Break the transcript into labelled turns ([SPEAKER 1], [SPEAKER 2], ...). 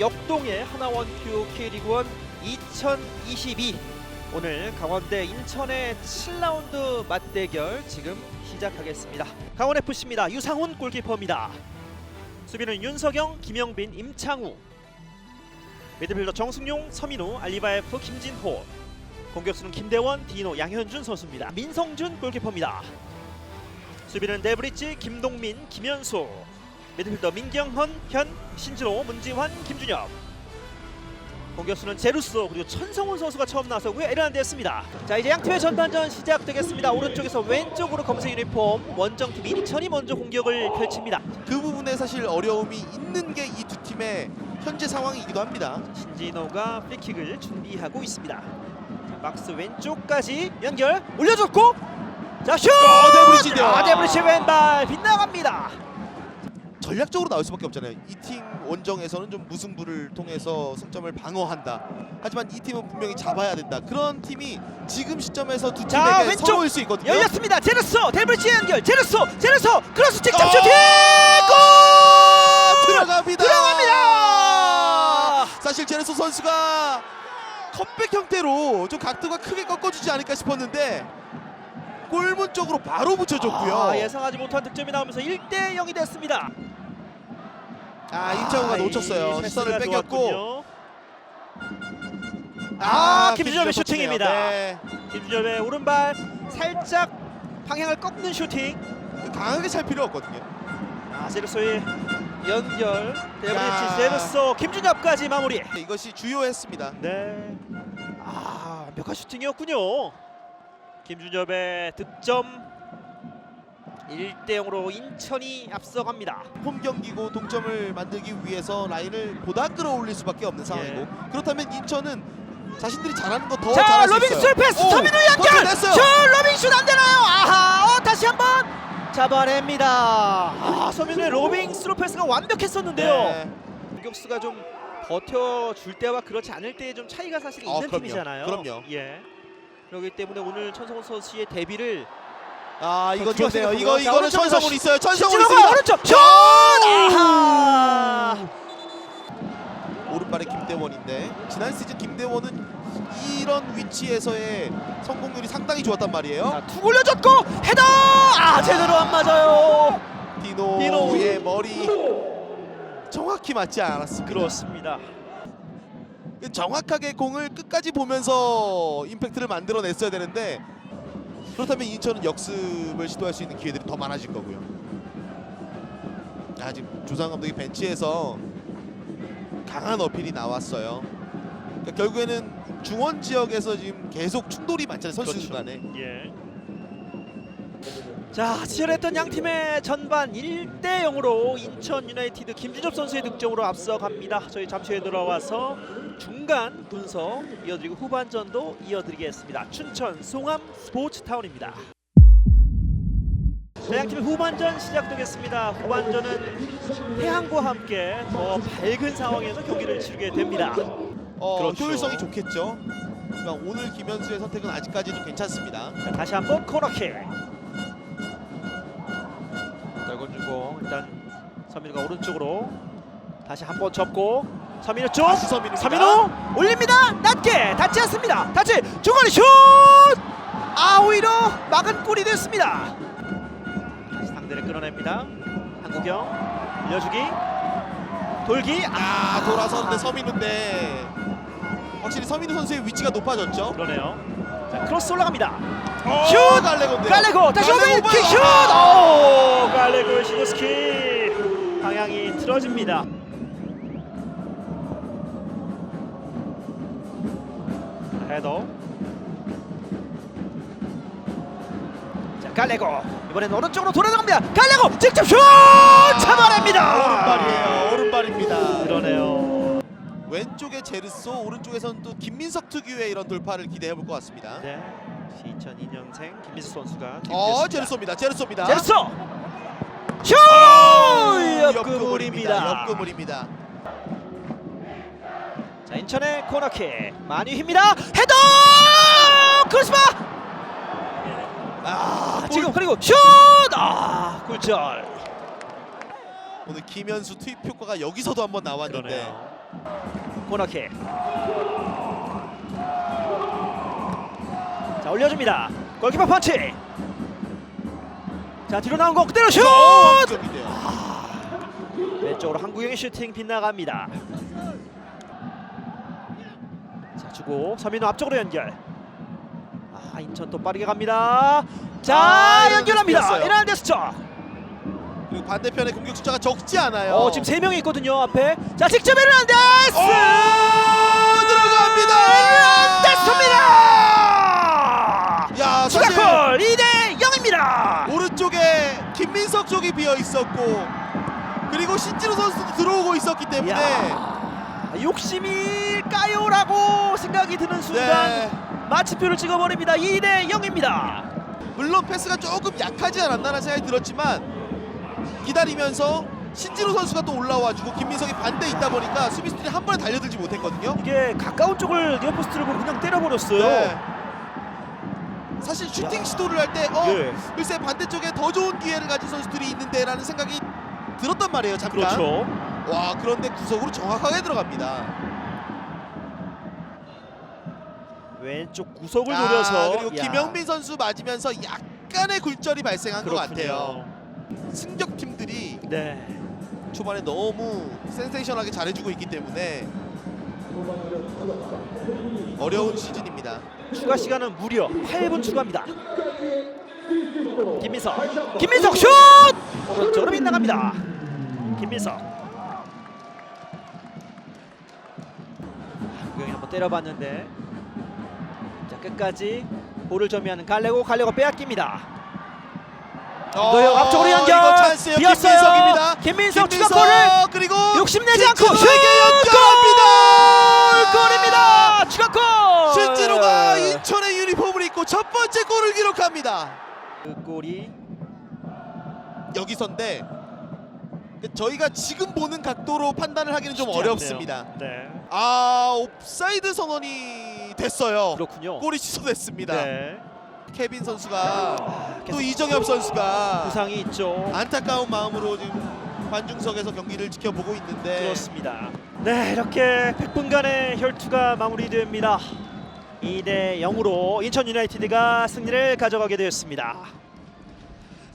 [SPEAKER 1] 역동의 하나원큐 K리그1 2022 오늘 강원대 인천의 7라운드 맞대결 지금 시작하겠습니다. 강원 FC입니다. 유상훈 골키퍼입니다. 수비는 윤석영, 김영빈, 임창우. 미드필더 정승용, 서민우, 알리바이프, 김진호. 공격수는 김대원, 디노, 양현준 선수입니다. 민성준 골키퍼입니다. 수비는 네브리지, 김동민, 김현수. 미드필더 민경헌, 현, 신진호, 문지환, 김준엽. 공격수는 제루소 그리고 천성훈 선수가 처음 나서고요. 에르난데스입니다. 자 이제 양 팀의 전반전 시작되겠습니다. 오른쪽에서 왼쪽으로 검색 유니폼 원정팀 인천이 먼저 공격을 펼칩니다.
[SPEAKER 2] 그 부분에 사실 어려움이 있는 게 이 두 팀의 현재 상황이기도 합니다.
[SPEAKER 1] 신진호가 프리킥을 준비하고 있습니다. 자, 박스 왼쪽까지 연결 올려줬고 자 슛!
[SPEAKER 2] 어, 데브리치죠.
[SPEAKER 1] 아, 데브리치 왼발 빗나갑니다.
[SPEAKER 2] 전략적으로 나올 수밖에 없잖아요. 이 팀 원정에서는 좀 무승부를 통해서 승점을 방어한다. 하지만 이 팀은 분명히 잡아야 된다. 그런 팀이 지금 시점에서 두
[SPEAKER 1] 자,
[SPEAKER 2] 팀에게
[SPEAKER 1] 왼쪽
[SPEAKER 2] 서로일 수 있거든요.
[SPEAKER 1] 열렸습니다. 제르소 데브리치 연결 제르소 제르소 크로스 직접
[SPEAKER 2] 어!
[SPEAKER 1] 슈팅 골!
[SPEAKER 2] 들어갑니다.
[SPEAKER 1] 들어갑니다.
[SPEAKER 2] 사실 제네소 선수가 컵백 형태로 좀 각도가 크게 꺾어주지 않을까 싶었는데 골문 쪽으로 바로 붙여줬고요.
[SPEAKER 1] 아, 예상하지 못한 득점이 나오면서 1대 0이 됐습니다.
[SPEAKER 2] 아, 임창우가
[SPEAKER 1] 아,
[SPEAKER 2] 놓쳤어요.
[SPEAKER 1] 이
[SPEAKER 2] 시선을 뺏겼고.
[SPEAKER 1] 좋았군요. 아, 김준엽의
[SPEAKER 2] 김준엽
[SPEAKER 1] 슈팅입니다.
[SPEAKER 2] 네.
[SPEAKER 1] 김준엽의 오른발 살짝 방향을 꺾는 슈팅.
[SPEAKER 2] 강하게 찰 필요 없거든요.
[SPEAKER 1] 아, 제르소의 연결.
[SPEAKER 2] 야.
[SPEAKER 1] 데브리치 제르소 김준엽까지 마무리.
[SPEAKER 2] 네, 이것이 주요했습니다.
[SPEAKER 1] 네. 아, 완벽한 슈팅이었군요. 김준엽의 득점 1대 0으로 인천이 앞서갑니다.
[SPEAKER 2] 홈 경기고 동점을 만들기 위해서 라인을 보다 끌어올릴 수밖에 없는 상황이고 그렇다면 인천은 자신들이 잘하는 거더
[SPEAKER 1] 자,
[SPEAKER 2] 잘할 수 있어요.
[SPEAKER 1] 술 패스
[SPEAKER 2] 오,
[SPEAKER 1] 서민우 연결.
[SPEAKER 2] 터치됐어요.
[SPEAKER 1] 슛 로빙 슛 안 되나요? 아하. 어, 다시 한번 잡아냅니다. 아, 서민우의 로빙 스루 패스가 완벽했었는데요.
[SPEAKER 2] 네.
[SPEAKER 1] 공격수가 좀 버텨줄 때와 그렇지 않을 때의 좀 차이가 사실 있는
[SPEAKER 2] 어, 그럼요.
[SPEAKER 1] 팀이잖아요.
[SPEAKER 2] 그럼요.
[SPEAKER 1] 예. 그렇기 때문에 오늘 천성훈 선수의 데뷔를
[SPEAKER 2] 아 이거
[SPEAKER 1] 더
[SPEAKER 2] 좋네요. 이거
[SPEAKER 1] 자,
[SPEAKER 2] 이거는 천성훈
[SPEAKER 1] 시-
[SPEAKER 2] 있어요. 천성훈 있습니다.
[SPEAKER 1] 오른쪽 슛!
[SPEAKER 2] 오른발에 김대원인데 지난 시즌 김대원은 이런 위치에서의 성공률이 상당히 좋았단 말이에요.
[SPEAKER 1] 자, 툭 올려줬고 헤더! 아, 제대로 안 맞아요.
[SPEAKER 2] 디노의 머리 정확히 맞지 않았습니다.
[SPEAKER 1] 그렇습니다.
[SPEAKER 2] 정확하게 공을 끝까지 보면서 임팩트를 만들어냈어야 되는데 그렇다면 인천은 역습을 시도할 수 있는 기회들이 더 많아질 거고요. 아 지금 조상 감독이 벤치에서 강한 어필이 나왔어요. 그러니까 결국에는 중원 지역에서 지금 계속 충돌이 많잖아요 선수들
[SPEAKER 1] 그렇죠.
[SPEAKER 2] 간에.
[SPEAKER 1] 예. 자, 치열했던 양 팀의 전반 1대 0으로 인천 유나이티드 김준엽 선수의 득점으로 앞서갑니다. 저희 잠시 후에 돌아와서 중간 분석 이어드리고 후반전도 이어드리겠습니다. 춘천 송암 스포츠타운입니다. 자, 양 팀의 후반전 시작되겠습니다. 후반전은 태양과 함께 더 밝은 상황에서 경기를 치르게 됩니다.
[SPEAKER 2] 어,
[SPEAKER 1] 그렇죠.
[SPEAKER 2] 효율성이 좋겠죠. 그러니까 오늘 김현수의 선택은 아직까지도 괜찮습니다.
[SPEAKER 1] 자, 다시 한번 코너킥. 떨궈 주고 일단 서민우가 오른쪽으로 다시 한번 접고 서민우 쪽.
[SPEAKER 2] 다시 서민우입니다.
[SPEAKER 1] 서민우 올립니다. 낮게 닿지 않습니다. 다시 중거리 슛. 아 오히려 막은 골이 됐습니다. 다시 상대를 끌어냅니다. 한국영 올려주기 돌기
[SPEAKER 2] 아 돌아서는데 서민우인데 확실히 서민우 선수의 위치가 높아졌죠.
[SPEAKER 1] 그러네요. 자 크로스 올라갑니다.
[SPEAKER 2] 슛
[SPEAKER 1] 슛!
[SPEAKER 2] 갈레고인데.
[SPEAKER 1] 갈레고 다시 오면 킥슛!
[SPEAKER 2] 아!
[SPEAKER 1] 오 갈레고 시도스키 방향이 틀어집니다. 헤더. 자 갈레고 이번엔 오른쪽으로 돌아갑니다. 갈레고 직접 슛 잡아냅니다.
[SPEAKER 2] 오른발이에요. 오른발입니다.
[SPEAKER 1] 그러네요.
[SPEAKER 2] 왼쪽에 제르소, 오른쪽에서는 또 김민석 특유의 이런 돌파를 기대해 볼 것 같습니다.
[SPEAKER 1] 네. 2002년생 김민수 선수가
[SPEAKER 2] 어. 제르소입니다. 제르소입니다.
[SPEAKER 1] 제르소 슛
[SPEAKER 2] 어,
[SPEAKER 1] 옆구물입니다.
[SPEAKER 2] 옆구물입니다.
[SPEAKER 1] 자 인천의 코너킥 만유희입니다 헤더 크로스바
[SPEAKER 2] 아,
[SPEAKER 1] 아, 지금 그리고 슛아 굴절
[SPEAKER 2] 오늘 김현수 투입 효과가 여기서도 한번 나왔는데
[SPEAKER 1] 그러네요 코너킥. 자 올려줍니다. 골키퍼 펀치. 자 뒤로 나온 거 그대로 슛.
[SPEAKER 2] 어, 점인데요.
[SPEAKER 1] 왼쪽으로 한국영의 슈팅 빗나갑니다. 자 주고 서민호 앞쪽으로 연결. 아 인천 또 빠르게 갑니다. 자
[SPEAKER 2] 아,
[SPEAKER 1] 연결합니다.
[SPEAKER 2] 이렇게
[SPEAKER 1] 이란데스죠.
[SPEAKER 2] 그리고 반대편의 공격 숫자가 적지 않아요.
[SPEAKER 1] 어 지금 세 명이 있거든요 앞에. 자 직접 에르난데스.
[SPEAKER 2] 오, 들어갑니다.
[SPEAKER 1] 에르난데스입니다.
[SPEAKER 2] 야, 사실
[SPEAKER 1] 추가골 2대 0입니다.
[SPEAKER 2] 오른쪽에 김민석 쪽이 비어 있었고 그리고 신지루 선수도 들어오고 있었기 때문에
[SPEAKER 1] 야, 욕심일까요라고 생각이 드는 순간
[SPEAKER 2] 네.
[SPEAKER 1] 마치표를 찍어버립니다. 2대 0입니다.
[SPEAKER 2] 물론 패스가 조금 약하지 않았나라는 생각이 들었지만 기다리면서 신지루 선수가 또 올라와주고 김민석이 반대 있다 보니까 수비수들이 한 번에 달려들지 못했거든요.
[SPEAKER 1] 이게 가까운 쪽을 니어포스트를 보고 그냥 때려버렸어요.
[SPEAKER 2] 네. 사실 슈팅 시도를 할 때 어,
[SPEAKER 1] 예.
[SPEAKER 2] 글쎄 반대쪽에 더 좋은 기회를 가진 선수들이 있는데라는 생각이 들었단 말이에요. 잠깐.
[SPEAKER 1] 그렇죠.
[SPEAKER 2] 와 그런데 구석으로 정확하게 들어갑니다.
[SPEAKER 1] 왼쪽 구석을
[SPEAKER 2] 아,
[SPEAKER 1] 노려서
[SPEAKER 2] 그리고
[SPEAKER 1] 야,
[SPEAKER 2] 김영민 선수 맞으면서 약간의 굴절이 발생한 것
[SPEAKER 1] 그렇군요.
[SPEAKER 2] 같아요. 승격 팀들이
[SPEAKER 1] 네.
[SPEAKER 2] 초반에 너무 센세이션하게 잘해주고 있기 때문에 어려운 시즌입니다.
[SPEAKER 1] 추가 시간은 무려 8분 추가입니다. 김민석, 김민석 슛! 오른쪽으로 빗나갑니다. 김민석. 때려봤는데 자 끝까지 볼을 점유하는 갈레고 갈레고 빼앗깁니다. 노영 앞쪽으로 연결.
[SPEAKER 2] 어, 찬스예요.
[SPEAKER 1] 비었어요.
[SPEAKER 2] 김민석입니다.
[SPEAKER 1] 김민석 추가골을
[SPEAKER 2] 그리고
[SPEAKER 1] 욕심내지 않고 슛!
[SPEAKER 2] 연결합니다.
[SPEAKER 1] 골입니다. 추가골.
[SPEAKER 2] 신진호가 인천의 유니폼을 입고 첫 번째 골을 기록합니다.
[SPEAKER 1] 그 골이
[SPEAKER 2] 여기서인데 저희가 지금 보는 각도로 판단을 하기는 좀
[SPEAKER 1] 쉽지
[SPEAKER 2] 어렵습니다.
[SPEAKER 1] 네.
[SPEAKER 2] 아 옵사이드 선언이 됐어요.
[SPEAKER 1] 그렇군요.
[SPEAKER 2] 골이 취소됐습니다.
[SPEAKER 1] 네.
[SPEAKER 2] 케빈 선수가
[SPEAKER 1] 아,
[SPEAKER 2] 또
[SPEAKER 1] 계속
[SPEAKER 2] 이정엽 선수가
[SPEAKER 1] 부상이 있죠.
[SPEAKER 2] 안타까운 마음으로 지금 관중석에서 경기를 지켜보고 있는데
[SPEAKER 1] 그렇습니다. 네, 이렇게 100분간의 혈투가 마무리됩니다. 2대 0으로 인천 유나이티드가 승리를 가져가게 되었습니다.